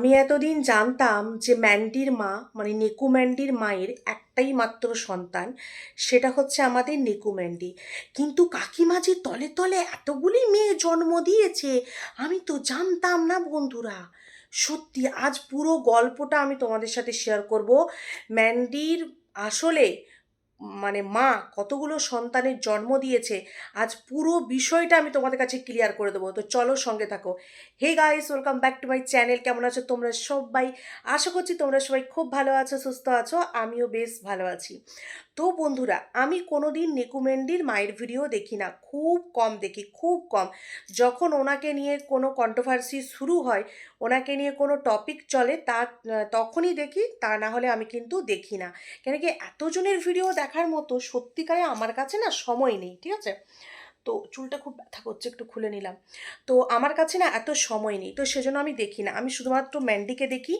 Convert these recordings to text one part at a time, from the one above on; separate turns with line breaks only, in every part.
আমি এতদিন জানতাম যে ম্যান্ডির মা মানে নেকু ম্যান্ডির মায়ের একটাই মাত্র সন্তান, সেটা হচ্ছে আমাদের নেকু ম্যান্ডি। কিন্তু কাকিমা যে তলে তলে এতগুলি মেয়ে জন্ম দিয়েছে, আমি তো জানতাম না বন্ধুরা। সত্যি, আজ পুরো গল্পটা আমি তোমাদের সাথে শেয়ার করব। ম্যান্ডির আসলে মানে মা কতগুলো সন্তানের জন্ম দিয়েছে, আজ পুরো বিষয়টা আমি তোমাদের কাছে ক্লিয়ার করে দেবো। তো চলো সঙ্গে থাকো। Hey guys welcome back to my channel কেমন আছো তোমরা সবাই? আশা করছি তোমরা সবাই খুব ভালো আছো, সুস্থ আছো। আমিও বেশ ভালো আছি। তো বন্ধুরা, আমি কোনো দিন নেকুমেন্ডির মায়ের ভিডিও দেখি না, খুব কম দেখি, খুব কম। যখন ওনাকে নিয়ে কোনো কন্ট্রোভার্সি শুরু হয়, ওনাকে নিয়ে কোনো টপিক চলে, তা তখনই দেখি, তা না হলে আমি কিন্তু দেখি না। কেন কি, এতজনের ভিডিও দেখার মতো সত্যিকারে আমার কাছে না সময় নেই, ঠিক আছে? তো চুলটা খুব ব্যথা করছে, একটু খুলে নিলাম। তো আমার কাছে না এত সময় নেই, তো সেজন্য আমি দেখি না। আমি শুধুমাত্র ম্যান্ডিকে দেখি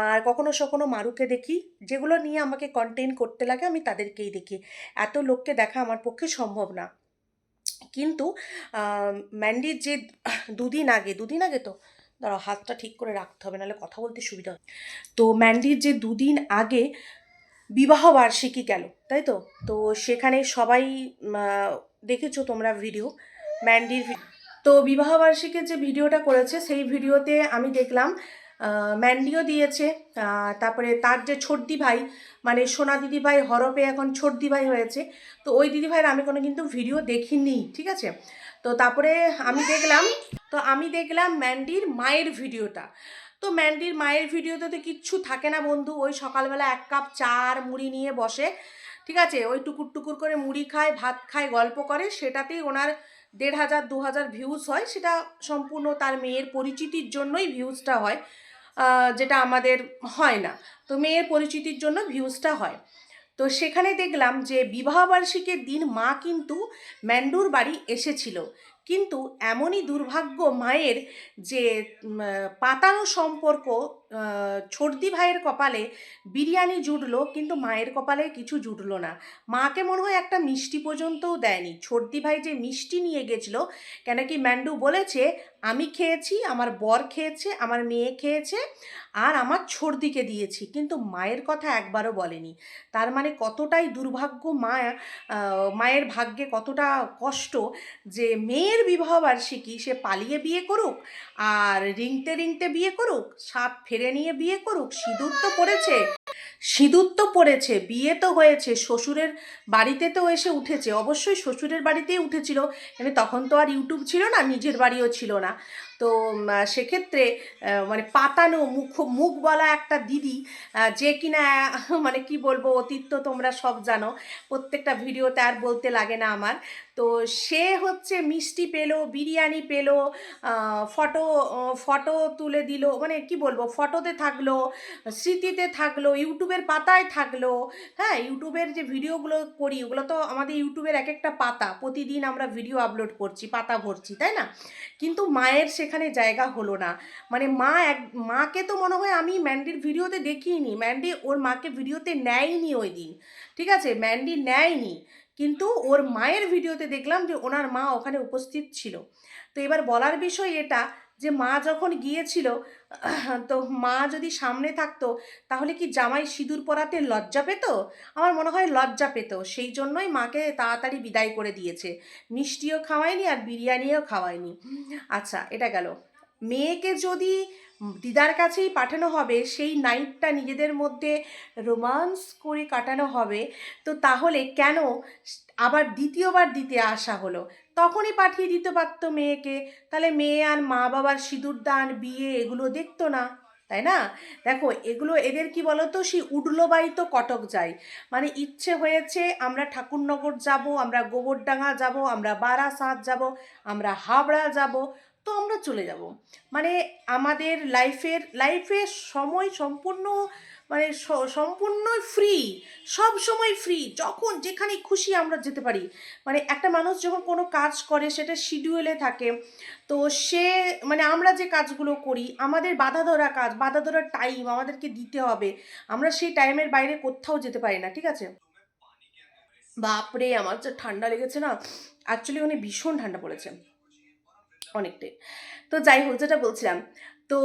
আর কখনো সখনো মারুকে দেখি। যেগুলো নিয়ে আমাকে কন্টেন করতে লাগে আমি তাদেরকেই দেখি। এত লোককে দেখা আমার পক্ষে সম্ভব না। কিন্তু ম্যান্ডির যে দুদিন আগে দুদিন আগে তো? দাঁড়াও, হাতটা ঠিক করে রাখতে হবে, নাহলে কথা বলতে সুবিধা হয়। তো ম্যান্ডির যে দুদিন আগে বিবাহ বার্ষিকী গেল, তাই তো? তো সেখানে সবাই দেখেছ তোমরা ভিডিও ম্যান্ডির তো বিবাহবার্ষিকীর যে ভিডিওটা করেছে, সেই ভিডিওতে আমি দেখলাম ম্যান্ডিও দিয়েছে তারপরে তার যে ছোটদি ভাই মানে সোনা দিদি ভাই হরপে এখন ছোটদি ভাই হয়েছে, তো ওই দিদি ভাইয়ের আমি কোনো কিন্তু ভিডিও দেখিনি, ঠিক আছে? তো তারপরে আমি দেখলাম, তো আমি দেখলাম ম্যান্ডির মায়ের ভিডিওটা। তো ম্যান্ডির মায়ের ভিডিওতে তো কিচ্ছু থাকে না বন্ধু, ওই সকালবেলা এক কাপ চা আর মুড়ি নিয়ে বসে ঠিক আছে? ওই টুকুর টুকুর করে মুড়ি খায়, ভাত খায়, গল্প করে, সেটাতেই ওনার দেড় হাজার, দু হাজার ভিউজ হয়। সেটা সম্পূর্ণ তার মেয়ের পরিচিতির জন্যই ভিউজটা হয় যেটা আমাদের হয় না। তো মেয়ের পরিচিতির জন্য ভিউজটা হয়। তো সেখানে দেখলাম যে বিবাহবার্ষিকীর দিন মা কিন্তু ম্যান্ডুর বাড়ি এসেছিল। কিন্তু এমনই দুর্ভাগ্য মায়ের যে পাতানো সম্পর্ক ছোটদি ভাইয়ের কপালে বিরিয়ানি জুটলো, কিন্তু মায়ের কপালে কিছু জুটলো না। মাকে মনে হয় একটা মিষ্টি পর্যন্তও দেয়নি। ছোটদি ভাই যে মিষ্টি নিয়ে গেছিল, কেন কি ম্যান্ডু বলেছে, আমি খেয়েছি, আমার বর খেয়েছে, আমার মেয়ে খেয়েছে, আর আমার ছোটদিকে দিয়েছি। কিন্তু মায়ের কথা একবারও বলেনি। তার মানে কতটাই দুর্ভাগ্য মা মায়ের ভাগ্যে কতটা কষ্ট যে মেয়ের বিবাহবার্ষিকী সে পালিয়ে বিয়ে করুক, আর রিংতে রিংতে বিয়ে করুক, সাপ ফেরে নিয়ে বিয়ে করুক, সিঁদুর তো পড়েছে। সিঁদুর তো পড়েছে, বিয়ে তো হয়েছে, শ্বশুরের বাড়িতে তো এসে উঠেছে। অবশ্যই শ্বশুরের বাড়িতেই উঠেছিল। মানে তখন তো আর ইউটিউব ছিল না, নিজের বাড়িও ছিল না। তো সেক্ষেত্রে মানে পাতানো মুখ মুখ বলা একটা দিদি যে কিনা মানে কি বলব, অতীত তো তোমরা সব জানো, প্রত্যেকটা ভিডিওতে আর বলতে লাগে না আমার। তো সে হচ্ছে মিষ্টি পেল, বিরিয়ানি পেল ফটো ফটো তুলে দিল মানে কি বলব, ফটোতে থাকল, স্মৃতিতে থাকল, ইউটিউবের পাতায় থাকল হ্যাঁ ইউটিউবের যে ভিডিওগুলো করি, ওগুলো তো আমাদের ইউটিউবের এক একটা পাতা, প্রতিদিন আমরা ভিডিও আপলোড করছি, পাতা ভরছি, তাই না? কিন্তু মায়ের সেখানে জায়গা হলো না। মানে মা এক, মাকে তো মনে হয় আমি ম্যান্ডির ভিডিওতে দেখিনি ম্যান্ডি ওর মাকে ভিডিওতে নেয়নি ওই দিন। ঠিক আছে? ম্যান্ডি নেয়নি। কিন্তু ওর মায়ের ভিডিওতে দেখলাম যে ওনার মা ওখানে উপস্থিত ছিল। তো এবার বলার বিষয় এটা যে মা যখন গিয়েছিল, তো মা যদি সামনে থাকতো, তাহলে কি জামাই সিঁদুর পরাতে লজ্জা পেত? আমার মনে হয় লজ্জা পেত। সেই জন্যই মাকে তাড়াতাড়ি বিদায় করে দিয়েছে। মিষ্টিও খাওয়ায়নি আর বিরিয়ানিও খাওয়ায়নি। আচ্ছা এটা গেল। মেয়েকে যদি দিদার কাছেই পাঠানো হবে, সেই নাইটটা নিজেদের মধ্যে রোমান্স করে কাটানো হবে, তো তাহলে কেন আবার দ্বিতীয়বার দিতে আসা হলো? তখনই পাঠিয়ে দিতে পারতো মেয়েকে। তাহলে মেয়ে আর মা বাবার সিঁদুর দান, বিয়ে এগুলো দেখতো না, তাই না? দেখো, এগুলো এদের কি বলতো? সেই উডলো বাই তো কটক যায় মানে ইচ্ছে হয়েছে আমরা ঠাকুরনগর যাব, আমরা গোবরডাঙ্গা যাব, আমরা বারাসাত যাব, আমরা হাবড়া যাব, তো আমরা চলে যাব। মানে আমাদের লাইফের লাইফের সময় সম্পূর্ণ মানে সম্পূর্ণ ফ্রি সব সময় ফ্রি যখন যেখানে খুশি আমরা যেতে পারি। মানে একটা মানুষ যখন কোনো কাজ করে, সেটা শিডিউলে থাকে, তো সে মানে আমরা যে কাজগুলো করি, আমাদের বাধা ধরা কাজ, বাধা ধরার টাইম আমাদেরকে দিতে হবে। আমরা সেই টাইমের বাইরে কোথাও যেতে পারি না, ঠিক আছে? বাপরে, আমার যে ঠান্ডা লেগেছে না। অ্যাকচুয়ালি উনি ভীষণ ঠান্ডা পড়েছে, অনেকটাই। তো যাই হোক, যেটা বলছিলাম, তো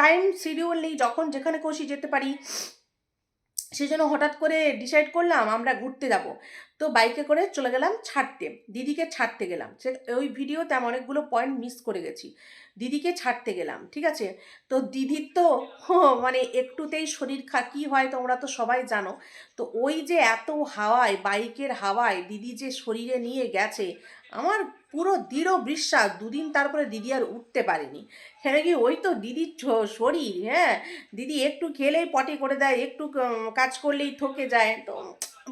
টাইম শিডিউল নেই, যখন যেখানে খুশি যেতে পারি। সেজন্য হঠাৎ করে ডিসাইড করলাম, আমরা ঘুরতে যাব। তো বাইকে করে চলে গেলাম ছাড়তে। দিদিকে ছাড়তে গেলাম। সে ওই ভিডিওতে আমি অনেকগুলো পয়েন্ট মিস করে গেছি। দিদিকে ছাড়তে গেলাম, ঠিক আছে? তো দিদির তো মানে একটুতেই শরীর খা, কী হয় তোমরা তো সবাই জানো। তো ওই যে এত হাওয়ায় বাইকের হাওয়ায় দিদি যে শরীরে নিয়ে গেছে, আমার পুরো দৃঢ় বিশ্বাস, দুদিন তারপরে দিদি আর উঠতে পারেনি। হ্যাঁ কি ওই তো দিদির শরীর হ্যাঁ? দিদি একটু খেলেই পটি করে দেয়, একটু কাজ করলেই ঠকে যায়, তো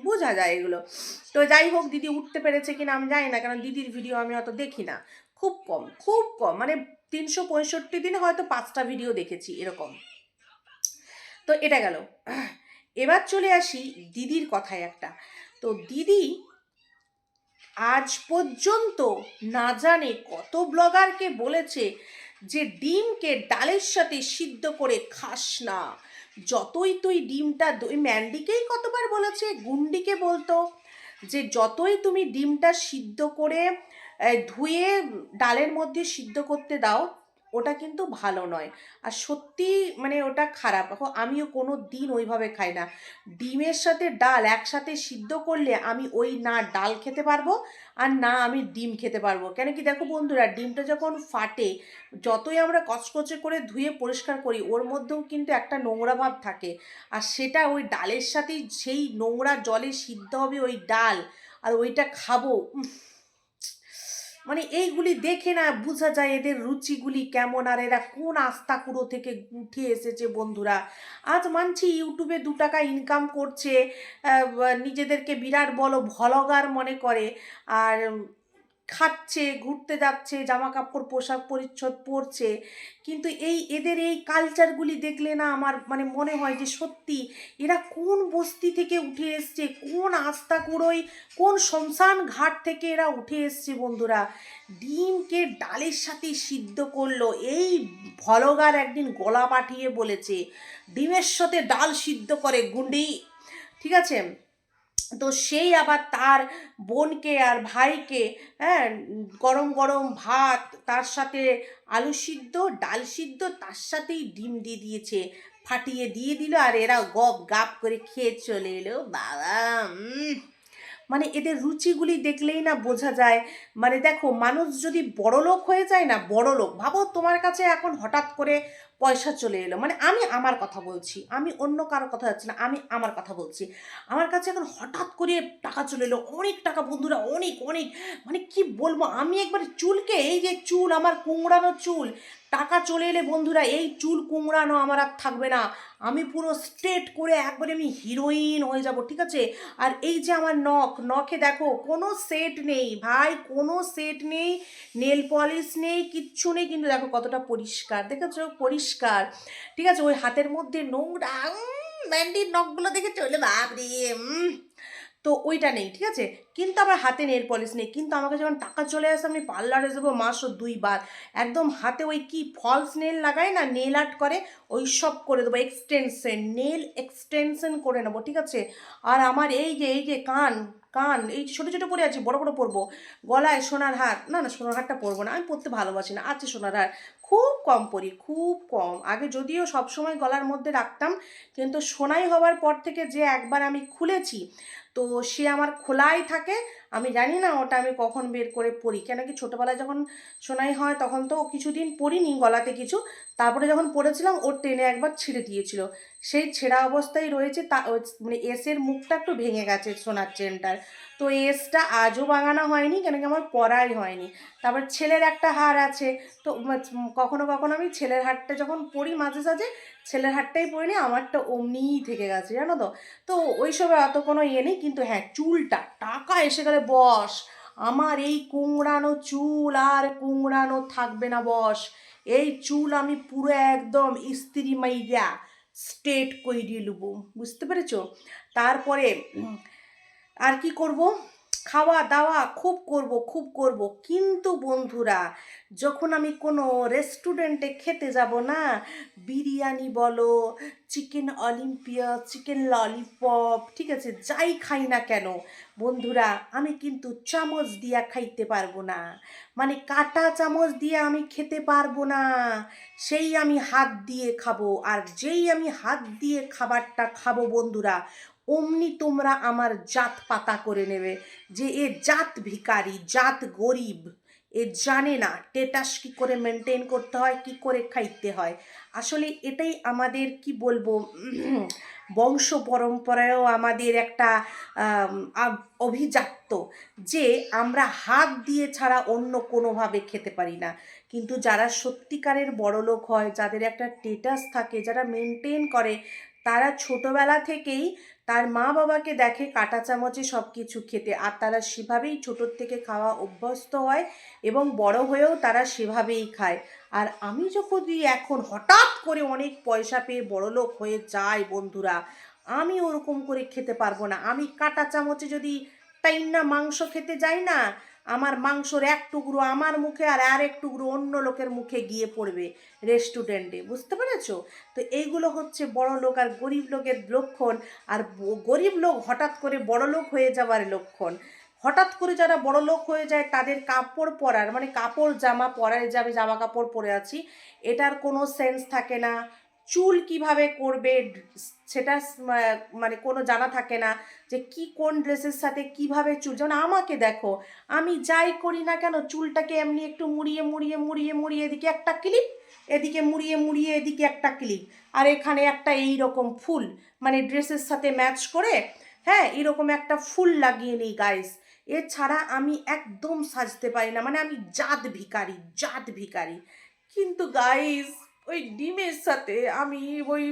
বোঝা যায় এগুলো। তো যাই হোক, দিদি উঠতে পেরেছে কিনা আমি জানি না, কারণ দিদির ভিডিও আমি অত দেখি না। খুব কম খুব কম মানে তিনশো পঁয়ষট্টি দিনে হয়তো পাঁচটা ভিডিও দেখেছি এরকম। তো এটা গেল। এবার চলে আসি দিদির কথায় একটা। তো দিদি আজ পর্যন্ত না জানে কত ব্লগারকে বলেছে যে ডিমকে ডালের সাথে সিদ্ধ করে খাস না। যতই তুই ডিমটা ওই ম্যান্ডিকেই কতবার বলেছে, গুন্ডিকে বলতো যে যতই তুমি ডিমটা সিদ্ধ করে ধুয়ে ডালের মধ্যে সিদ্ধ করতে দাও ওটা কিন্তু ভালো নয়। আর সত্যি মানে ওটা খারাপ। আমিও কোনো দিন ওইভাবে খাই না। ডিমের সাথে ডাল একসাথে সিদ্ধ করলে আমি ওই না ডাল খেতে পারব আর না আমি ডিম খেতে পারব। কেন কি দেখো বন্ধুরা, ডিমটা যখন ফাটে, যতই আমরা কচকচে করে ধুয়ে পরিষ্কার করি, ওর মধ্যেও কিন্তু একটা নোংরা ভাব থাকে। আর সেটা ওই ডালের সাথেই সেই নোংরা জলে সিদ্ধ হবে ওই ডাল, আর ওইটা খাব মানে এইগুলি দেখে না বোঝা যায় এদের রুচিগুলি কেমন আর এরা কোন আস্থা কুড়ো থেকে উঠে এসেছে বন্ধুরা। আজ মানছি ইউটিউবে দু টাকা ইনকাম করছে নিজেদেরকে বিরাট বড় ভলগার মনে করে। আর খাচ্ছে, ঘুরতে যাচ্ছে জামা কাপড় পোশাক পরিচ্ছদ পরছে। কিন্তু এই এদের এই কালচারগুলি দেখলে না আমার মানে মনে হয় যে সত্যি এরা কোন বস্তি থেকে উঠে এসছে, কোন আস্তা কুড়োই, কোন শ্মশান ঘাট থেকে এরা উঠে এসছে বন্ধুরা? ডিমকে ডালের সাথে সিদ্ধ করল, এই ভলগার একদিন গলা পাঠিয়ে বলেছে, ডিমের সাথে ডাল সিদ্ধ করে, গুন্ডি। ঠিক আছে? তো সেই আবার তার বোনকে আর ভাইকে হ্যাঁ গরম গরম ভাত, তার সাথে আলু সিদ্ধ, ডাল সিদ্ধ, তার সাথেই ডিম দিয়ে দিয়েছে, ফাটিয়ে দিয়ে দিল আর এরা গপ গাপ করে খেয়ে চলে এলো। বাবা মানে এদের রুচিগুলি দেখলেই না বোঝা যায়। মানে দেখো, মানুষ যদি বড়লোক হয়ে যায় না, বড়লোক। ভাবো তোমার কাছে এখন হঠাৎ করে পয়সা চলে এলো। মানে আমি আমার কথা বলছি। আমি অন্য কারোর কথা যাচ্ছি না, আমি আমার কথা বলছি। আমার কাছে এখন হঠাৎ করে টাকা চলে এলো, অনেক টাকা, বন্ধুরা, অনেক অনেক। মানে কি বলব, আমি একবার চুলকে, এই যে চুল, আমার কুমড়ানো চুল, টাকা চলে এলে বন্ধুরা, এই চুল কুমড়ানো আমার আর থাকবে না। আমি পুরো স্ট্রেট করে একবারে আমি হিরোইন হয়ে যাব, ঠিক আছে? আর এই যে আমার নখ, নখে দেখো, কোনো সেট নেই, ভাই, কোনো সেট নেই। নেল পলিশ নেই, কিচ্ছু নেই, কিন্তু দেখো কতটা পরিষ্কার। দেখেছ? পরিষ্কার। ঠিক আছে? ওই হাতের মধ্যে নোংরা ম্যান্ডির নখগুলো দেখে চলে বাপরে। তো ওইটা নেই, ঠিক আছে? কিন্তু আমার হাতে নেল পলিশ নেই। কিন্তু আমাকে যখন টাকা চলে আসে, আমি পার্লারে যাব মাসও দুইবার। একদম হাতে ওই কি ফলস নেল লাগায় না নেল আর্ট করে, ওই সব করে দেবো এক্সটেনশন নেল এক্সটেনশন করে নেব, ঠিক আছে? আর আমার এই যে এই যে কান কান, এই ছোটো ছোটো পরে আছি, বড় বড় পরবো। গলায় সোনার হার, না না, সোনার হারটা পরবো না, আমি পরতে ভালোবাসি না, আছে সোনার হার। খুব কম পরি, খুব কম। আগে যদিও সব সময় গলার মধ্যে রাখতাম, কিন্তু সোনাই হওয়ার পর থেকে যে একবার আমি খুলেছি তো সে আমার খোলাই থাকে। আমি জানি না ওটা আমি কখন বের করে পড়ি। কেন কি ছোটোবেলায় যখন সোনাই হয় তখন তো কিছুদিন পরিনি গলাতে কিছু। তারপরে যখন পড়েছিলাম ওর টেনে একবার ছিঁড়ে দিয়েছিল। সেই ছেঁড়া অবস্থায় রয়েছে তা মানে এসের মুখটা একটু ভেঙে গেছে সোনার চেনটার। তো এসটা আজও বাগানো হয়নি, কেন কি আমার পরাই হয়নি। তারপর ছেলের একটা হার আছে। তো কখনো কখনো আমি ছেলের হারটা যখন পড়ি মাঝে সাঝে ছেলের হারটাই পরিনি আমারটা অমনিই থেকে গেছে, জানো তো? তো ওই ওইসবে অত কোনো ইয়ে নেই, কিন্তু হ্যাঁ চুলটা, টাকা এসে গেলে বস, আমার এই কুংড়ানো চুল আর কুংড়ানো থাকবে না বস, এই চুল আমি পুরো একদম স্ত্রী মাইয়া স্ট্রেট করে দিয়ে নেব বুঝতে পেরেছ? তারপরে আর কি করব? খাওয়া দাওয়া খুব করব খুব করব। কিন্তু বন্ধুরা, যখন আমি কোনো রেস্টুরেন্টে খেতে যাব না, বিরিয়ানি বলো চিকেন অলিম্পিয়া চিকেন ললিপপ ঠিক আছে, যাই খাই না কেন, বন্ধুরা, আমি কিন্তু চামচ দিয়া খাইতে পারব না। মানে কাটা চামচ দিয়ে আমি খেতে পারব না। সেই আমি হাত দিয়ে খাব। আর যেই আমি হাত দিয়ে খাবারটা খাব বন্ধুরা অমনি তোমরা আমার জাত পাতা করে নেবে যে এ জাত ভিকারি জাত গরিব, এ জানে না টেটাস কি করে মেনটেন করতে হয়, কি করে খাইতে হয়। আসলে এটাই আমাদের কি বলব বংশ পরম্পরায়ও আমাদের একটা অভিজাত্য যে আমরা হাত দিয়ে ছাড়া অন্য কোনোভাবে খেতে পারি না। কিন্তু যারা সত্যিকারের বড়লোক হয়, যাদের একটা টেটাস থাকে, যারা মেনটেন করে, তারা ছোটবেলা থেকেই তার মা বাবাকে দেখে কাটা চামচে সব কিছু খেতে আর তারা সেভাবেই ছোটোর থেকে খাওয়া অভ্যস্ত হয় এবং বড় হয়েও তারা সেভাবেই খায়। আর আমি যখন এখন হঠাৎ করে অনেক পয়সা পেয়ে বড়লোক হয়ে যায় বন্ধুরা, আমি ওরকম করে খেতে পারব না। আমি কাঁটা চামচে যদি তাই না মাংস খেতে যাই না আমার মাংসর এক টুকরো আমার মুখে আর আরেক টুকরো অন্য লোকের মুখে গিয়ে পড়বে রেস্টুরেন্টে, বুঝতে পেরেছ? তো এইগুলো হচ্ছে বড় লোক আর গরিব লোকের লক্ষণ আর গরিব লোক হঠাৎ করে বড় লোক হয়ে যাওয়ার লক্ষণ। হঠাৎ করে যারা বড় লোক হয়ে যায়, তাদের কাপড় পরার মানে কাপড়, জামা পরার যে আমি জামা কাপড় পরে আছি, এটার কোনো সেন্স থাকে না। চুল কীভাবে করবে, সেটা মানে কোনো জানা থাকে না যে কি কোন ড্রেসের সাথে কীভাবে চুল, যেমন আমাকে দেখো, আমি যাই করি না কেন, চুলটাকে এমনি একটু মুড়িয়ে মুড়িয়ে মুড়িয়ে মুড়িয়ে এদিকে একটা ক্লিপ, এদিকে মুড়িয়ে মুড়িয়ে এদিকে একটা ক্লিপ। আর এখানে একটা এই রকম ফুল মানে ড্রেসের সাথে ম্যাচ করে হ্যাঁ এরকম একটা ফুল লাগিয়ে নিই গাইস এছাড়া আমি একদম সাজতে পারি না মানে আমি জাত ভিকারি জাত ভিকারি কিন্তু গাইস ওই ডিমের সাথে আমি ওই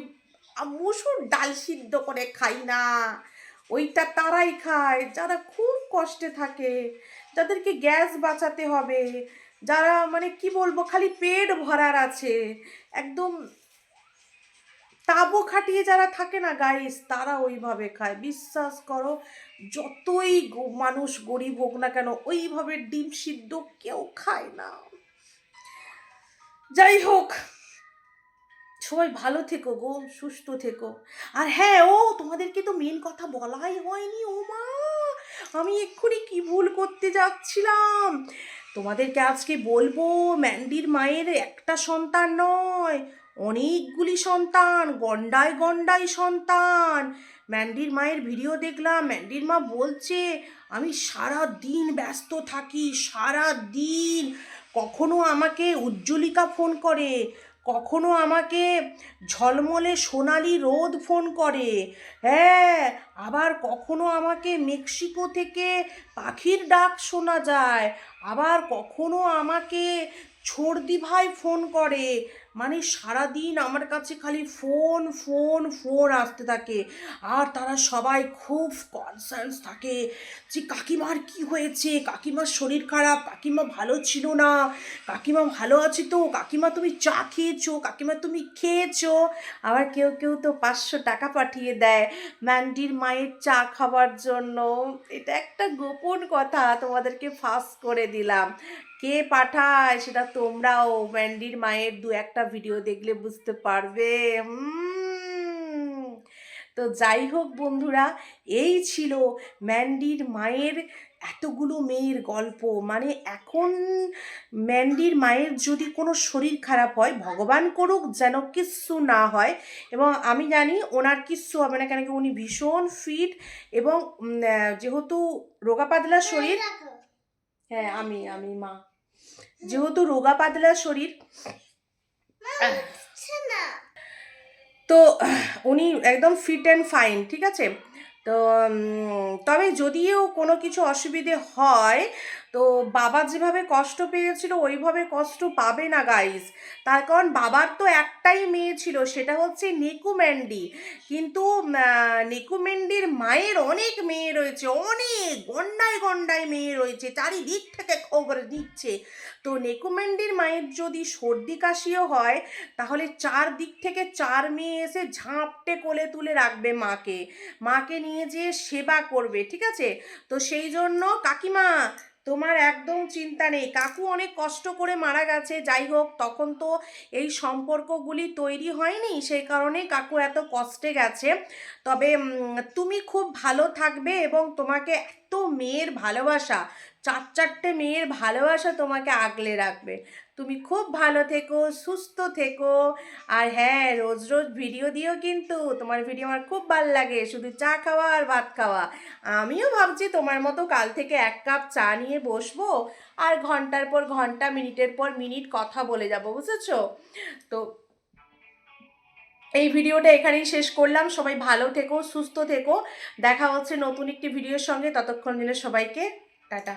মুসুর ডাল সিদ্ধ করে খাই না। ওইটা তারাই খায়। যারা খুব কষ্টে থাকে, যাদেরকে গ্যাস বাঁচাতে হবে, যারা মানে কি বলব, খালি পেট ভরার আছে, একদম তাবো খাটিয়ে যারা থাকে না গাইস তারা ওইভাবে খায়। বিশ্বাস করো, যতই মানুষ গরিব হোক না কেন, ওইভাবে ডিম সিদ্ধ কেউ খায় না। যাই হোক সবাই ভালো থেকো গো, সুস্থ থেকো। আর হ্যাঁ ও তোমাদেরকে তো মেন কথা বলাই হয়নি, ও মা! আমি এক্ষুনি কি ভুল করতে যাচ্ছিলাম? তোমাদেরকে আজকে বলব ম্যান্ডির মায়ের একটা সন্তান নয়, অনেকগুলি সন্তান, গন্ডায় গন্ডায় সন্তান। ম্যান্ডির মায়ের ভিডিও দেখলাম ম্যান্ডির মা বলছে, আমি সারা দিন ব্যস্ত থাকি সারা দিন কখনো আমাকে উজ্জ্বলিকা ফোন করে। কখনো আমাকে ঝলমলে সোনালি রোদ ফোন করে। হ্যাঁ আবার কখনো আমাকে মেক্সিকো থেকে পাখির ডাক শোনা যায়। আবার কখনো আমাকে ছর্দি ভাই ফোন করে। মানে সারাদিন আমার কাছে খালি ফোন ফোন ফোন আসতে থাকে। আর তারা সবাই খুব কনসার্নস থাকে যে, কাকিমার কি হয়েছে? কাকিমার শরীর খারাপ, কাকিমা ভালো ছিল না, কাকিমা ভালো আছে তো, কাকিমা তুমি চা খেয়েছো, কাকিমা তুমি খেয়েছো? আবার কেউ কেউ তো পাঁচশো টাকা পাঠিয়ে দেয় ম্যান্ডির মায়ের চা খাবার জন্য। এটা একটা গোপন কথা, তোমাদেরকে ফাঁস করে দিলাম। কে পাঠায়? সেটা তোমরাও। ম্যান্ডির মায়ের দু একটা ভিডিও দেখলে বুঝতে পারবে। তো যাই হোক বন্ধুরা এই ছিল ম্যান্ডির মায়ের এতগুলো মেয়ের গল্প। মানে এখন ম্যান্ডির মায়ের যদি কোনো শরীর খারাপ হয় ভগবান করুক যেন কিচ্ছু না হয়। এবং আমি জানি ওনার কিচ্ছু হবে না কেন কি উনি ভীষণ ফিট এবং যেহেতু রোগা পাতলা শরীর হ্যাঁ আমি আমি মা। যেহেতু রোগা পাতলা শরীর তো উনি একদম ফিট অ্যান্ড ফাইন ঠিক আছে? তো তবে যদিও কোনো কিছু অসুবিধে হয় তো বাবা যেভাবে কষ্ট পেয়েছিল ওইভাবে কষ্ট পাবে না গাইস তার কারণ বাবার তো একটাই মেয়ে ছিল সেটা হচ্ছে নিকু ম্যান্ডি। কিন্তু আহ, নিকু ম্যান্ডির মায়ের অনেক মেয়ে রয়েছে অনেক গন্ডায় গন্ডায় মেয়ে রয়েছে চারিদিক থেকে খবর দিচ্ছে। তো নেকু ম্যান্ডির মায়ের যদি সর্দি কাশিও হয় তাহলে চার দিক থেকে চার মেয়ে এসে ঝাঁপটে কোলে তুলে রাখবে মাকে। মাকে নিয়ে যেয়ে সেবা করবে ঠিক আছে? তো সেই জন্য কাকিমা তোমার একদম চিন্তা নেই। কাকু অনেক কষ্ট করে মারা গেছে। যাই হোক, তখন তো এই সম্পর্কগুলি তৈরি হয়নি, সেই কারণে কাকু এত কষ্টে গেছে। তবে তুমি খুব ভালো থাকবে এবং তোমাকে এত মেয়ের ভালোবাসা চার চারটে মেয়ের ভালোবাসা তোমাকে আগলে রাখবে। তুমি খুব ভালো থেকো, সুস্থ থেকো। আর হ্যাঁ রোজ রোজ ভিডিও দিও কিন্তু তোমার ভিডিও আমার খুব ভালো লাগে, শুধু চা খাওয়া আর ভাত খাওয়া। আমিও ভাবছি তোমার মতো কাল থেকে এক কাপ চা নিয়ে বসবো আর ঘণ্টার পর ঘণ্টা, মিনিটের পর মিনিট কথা বলে যাব, বুঝেছ? তো এই ভিডিওটা এখানেই শেষ করলাম। সবাই ভালো থেকো, সুস্থ থেকো। দেখা হচ্ছে নতুন একটি ভিডিওর সঙ্গে। ততক্ষণ দিনে সবাইকে টাটা।